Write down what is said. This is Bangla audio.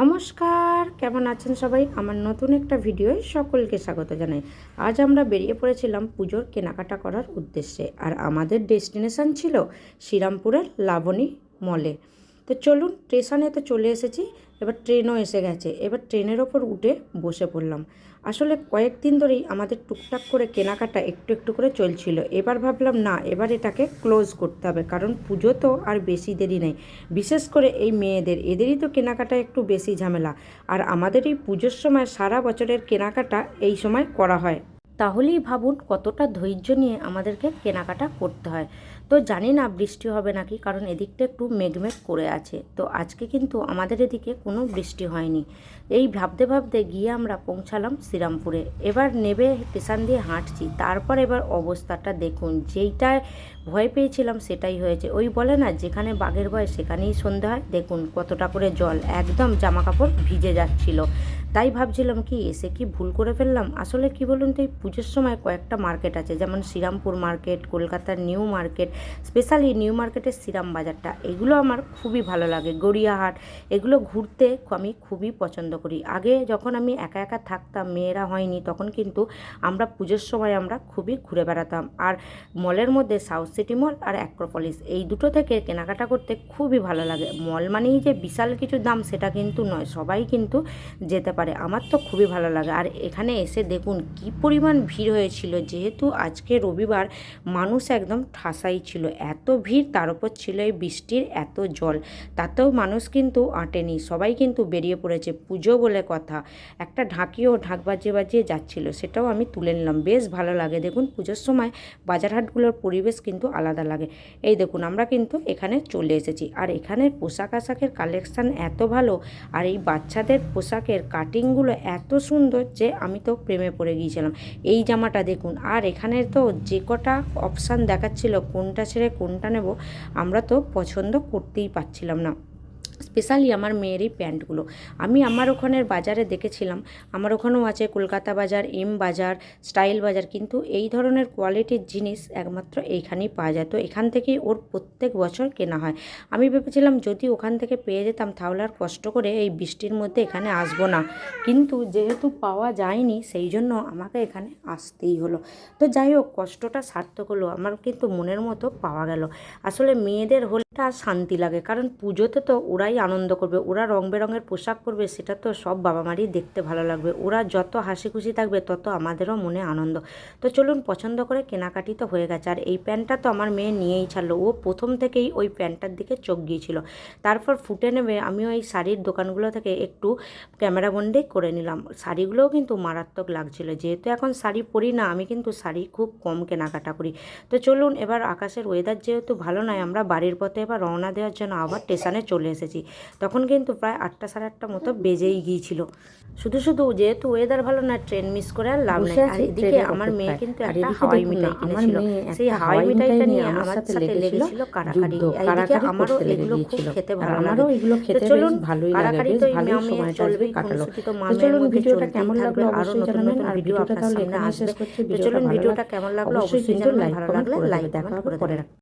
নমস্কার, কেমন আছেন সবাই? আমার নতুন একটা ভিডিওয় সকলকে স্বাগত জানাই। আজ আমরা বেরিয়ে পড়েছিলাম পুজোর কেনাকাটা করার উদ্দেশ্যে, আর আমাদের ডেস্টিনেশন ছিল শ্রীরামপুরের লাবণী মলে। তো চলুন, স্টেশনে তো চলে এসেছি, এবার ট্রেনও এসে গেছে। এবার ট্রেনের ওপর উঠে বসে পড়লাম। আসলে কয়েকদিন ধরেই আমাদের টুকটাক করে কেনাকাটা একটু একটু করে চলছিল। এবার ভাবলাম, না, এবার এটাকে ক্লোজ করতে হবে, কারণ পুজো তো আর বেশি দেরি নেই। বিশেষ করে এই মেয়েদের, এদেরই তো কেনাকাটা একটু বেশি ঝামেলা। আর আমাদের এই পুজোর সময় সারা বছরের কেনাকাটা এই সময় করা হয়। তাহলেই ভাবুন কতটা ধৈর্য নিয়ে আমাদেরকে কেনাকাটা করতে হয়। তো জানি না বৃষ্টি হবে নাকি, কারণ এদিকটা একটু মেঘমেঘ করে আছে। তো আজকে কিন্তু আমাদের এদিকে কোনো বৃষ্টি হয়নি। এই ভাবতে ভাবতে গিয়ে আমরা পৌঁছালাম শ্রীরামপুরে। এবার নেবে স্টেশন দিয়ে হাঁটছি। তারপর এবার অবস্থাটা দেখুন। যেইটায় ভয় পেয়েছিলাম সেটাই হয়েছে। ওই বলে না, যেখানে বাঘের ভয় সেখানেই সন্ধে হয়। দেখুন কতটা করে জল। একদম জামা কাপড় ভিজে যাচ্ছিল। তাই ভাবছিলাম কি, এসে কি ভুল করে ফেললাম? আসলে কি বলুন তো, এই পুজোর সময় কয়েকটা মার্কেট আছে, যেমন শ্রীরামপুর মার্কেট কলকাতার নিউ মার্কেট স্পেশালি নিউ মার্কেটের শ্রীরাম বাজারটা। এগুলো আমার খুবই ভালো লাগে। গড়িয়াহাট, এগুলো ঘুরতে আমি খুবই পছন্দ করি। আগে যখন আমি একা একা থাকতাম, মেয়েরা হয়নি, তখন কিন্তু আমরা পুজোর সময় আমরা খুবই ঘুরে বেড়াতাম। আর মলের মধ্যে সাউথ সিটি মল আর অ্যাক্রোপলিস এই দুটো থেকে কেনাকাটা করতে খুবই ভালো লাগে। মল মানেই যে বিশাল কিছু দাম, সেটা কিন্তু নয়, সবাই কিন্তু যেতে পারে। আমার তো খুবই ভালো লাগে। আর এখানে এসে দেখুন কি পরিমাণ ভিড় হয়েছিল, যেহেতু আজকে রবিবার মানুষ একদম ঠাসাই ছিল, এত ভিড় তার উপর ছিল এই বৃষ্টির এত জল, তাতেও মানুষ কিন্তু আঁটেনি, সবাই কিন্তু বেরিয়ে পড়েছে, পুজো বলে কথা, একটা ঢাকিও ঢাক বাজিয়ে বাজিয়ে যাচ্ছিল, সেটাও আমি তুলে নিলাম, বেশ ভালো লাগে, দেখুন পুজোর সময় বাজারহাটগুলোর পরিবেশ কিন্তু আলাদা লাগে, এই দেখুন আমরা কিন্তু এখানে চলে এসেছি, আর এখানের পোশাক আশাকের কালেকশান এত ভালো, আর এই বাচ্চাদের পোশাকের কাটিংগুলো এত সুন্দর যে আমি তো প্রেমে পড়ে গিয়েছিলাম। এই জামাটা দেখুন, আর এখানে তো যে কটা অপশান দেখাচ্ছিল, কোনটা ছেড়ে কোনটা নেব, আমরা তো পছন্দ করতেই পারছিলাম না। স্পেশালি আমার মেয়েরই প্যান্টগুলো। আমি আমার ওখানের বাজারে দেখেছিলাম, আমার ওখানেও আছে কলকাতা বাজার, এম বাজার, স্টাইল বাজার, কিন্তু এই ধরনের কোয়ালিটির জিনিস একমাত্র এইখানেই পাওয়া যায়। তো এখান থেকেই ওর প্রত্যেক বছর কেনা হয়। আমি ভেবেছিলাম যদি ওখান থেকে পেয়ে যেতাম তাহলে আর কষ্ট করে এই বৃষ্টির মধ্যে এখানে আসব না। কিন্তু যেহেতু পাওয়া যায়নি, সেই জন্য আমাকে এখানে আসতেই হলো। তো যাই হোক, কষ্টটা সার্থক হলো, আমার কিন্তু মনের মতো পাওয়া গেল। আসলে মেয়েদের হলটা শান্তি লাগে। কারণ পুজোতে তো ওরাই আনন্দ করবে, ওরা রং বেরঙের পোশাক পরবে, সেটা তো সব বাবা মারই দেখতে ভালো লাগবে। ওরা যত হাসি খুশি থাকবে, তত আমাদেরও মনে আনন্দ। তো চলুন, পছন্দ করে কেনাকাটি তো হয়ে গেছে। আর এই প্যান্টটা তো আমার মেয়ে নিয়েই ছাড়লো। ও প্রথম থেকেই ওই প্যান্টটার দিকে চোখ গিয়েছিল। তারপর ফুটে নেবে আমি ওই শাড়ির দোকানগুলো থেকে একটু ক্যামেরা ক্যামেরাবন্দি করে নিলাম। শাড়িগুলোও কিন্তু মারাত্মক লাগছিল। যেহেতু এখন শাড়ি পরি না, আমি কিন্তু শাড়ি খুব কম কেনাকাটা করি। তো চলুন, এবার আকাশের ওয়েদার যেহেতু ভালো নয়, আমরা বাড়ির পথে এবার রওনা দেওয়ার জন্য আবার স্টেশনে চলে এসেছি। তখন কিন্তু প্রায় আটটা সাড়ে আটটা মতো বেজেই গিয়েছিল। শুধু শুধু যেহেতু ওয়েদার ভালো না ট্রেন মিস করে আর লাভ নেই। আর এদিকে আমার মেয়ে কিন্তু একটা হাওয়াই মিঠাই কিনেছিল সেই হাওয়াই মিঠাইটা নিয়ে আমার সাথে লেগেছিল কারাকারি। এইদিকে আমারও এগুলো খুব খেতে ভালো লাগে। এগুলো খেতে চলুন ভালোই কারাকারি তো ভালোই আমি চলবে কাটালো। তো চলুন ভিডিওটা কেমন লাগল? আরও নতুন নতুন ভিডিও আপনার সামনে আসবে। তো চলুন ভিডিওটা কেমন লাগল? অবশ্যই কিন্তু লাইক ভালো লাগলে লাইক দেখা করে